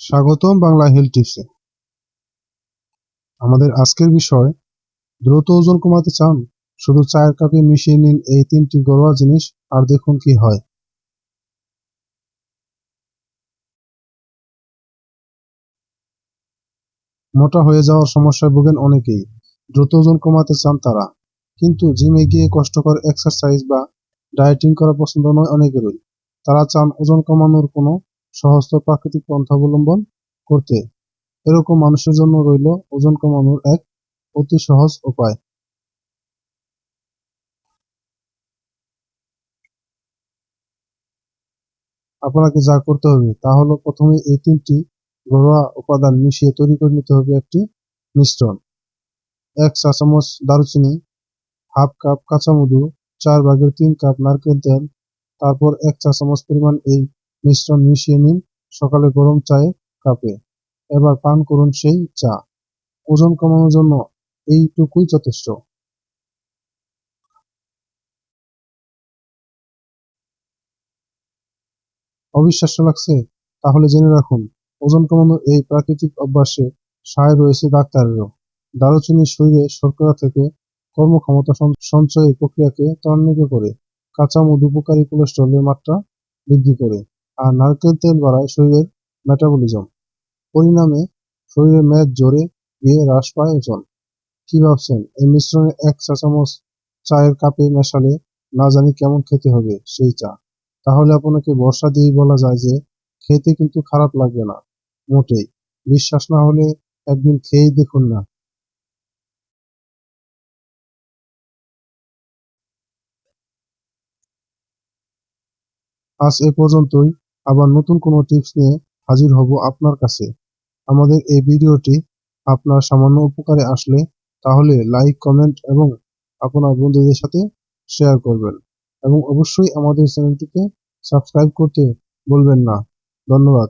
স্বাগতম বাংলা হেলথ টিপসে। আমাদের আজকের বিষয়, দ্রুত ওজন কমাতে চান, শুধু চায়ের কাপে মিশিয়ে নিন এই তিনটি ঘরোয়া জিনিস, আর দেখুন কি হয়। মোটা হয়ে যাওয়ার সমস্যায় ভোগেন অনেকেই। দ্রুত ওজন কমাতে চান তারা, কিন্তু জিমে গিয়ে কষ্টকর এক্সারসাইজ বা ডায়েটিং করা পছন্দ নয় অনেকেরই। তারা চান ওজন কমানোর কোনো সহজ প্রাকৃতিক পন্থা অবলম্বন করতে। এরকম মানুষের জন্য রইল ওজন কমানোর এক অতি সহজ উপায়। আপনাকে যা করতে হবে তা হলো প্রথমে এই তিনটি ঘরোয়া উপাদান মিশিয়ে তৈরি করে নিতে হবে একটি মিশ্রণ। এক চা চামচ দারুচিনি, হাফ কাপ কাঁচা মধু চার ভাগের তিন কাপ নারকেল তেল, তারপর এক চা চামচ পরিমাণ এই মিশ্রণ মিশিয়ে নিন। সকালে গরম চায়ে কাপে। এবার পান করুন সেই চা। ওজন কমানোর জন্য এইটুকুই যথেষ্ট। অবিশ্বাস্য লাগছে? তাহলে জেনে রাখুন, ওজন কমানোর এই প্রাকৃতিক অভ্যাসে সায় রয়েছে ডাক্তারেরও। দারুচিনি শরীরে শর্করা থেকে কর্মক্ষমতা সঞ্চয়ের প্রক্রিয়াকে ত্বরান্বিত করে। কাঁচা মধু উপকারী কোলেস্ট্রলের মাত্রা বৃদ্ধি করে। আর নারকেল তেল বাড়ায় শরীরের মেটাবলিজম পরিণামে শরীরের মেদ জোরে গিয়ে হ্রাস পায় ওজন। কি ভাবছেন? এই মিশ্রণে এক চা চামচ চায়ের কাপে মেশালে না জানি কেমন খেতে হবে সেই চা। তাহলে আপনাকে বর্ষা দিয়েই বলা যায় যে খেতে কিন্তু খারাপ লাগবে না, মোটেই। বিশ্বাস না হলে একদিন খেয়েই দেখুন না। আজ এ পর্যন্তই। আবার নতুন কোনো টিপস নিয়ে হাজির হব আপনার কাছে। আমাদের এই ভিডিওটি আপনার সামান্য উপকারে আসলে তাহলে লাইক কমেন্ট এবং আপনার বন্ধুদের সাথে শেয়ার করবেন এবং অবশ্যই আমাদের চ্যানেলটিকে সাবস্ক্রাইব করতে বলবেন না। ধন্যবাদ।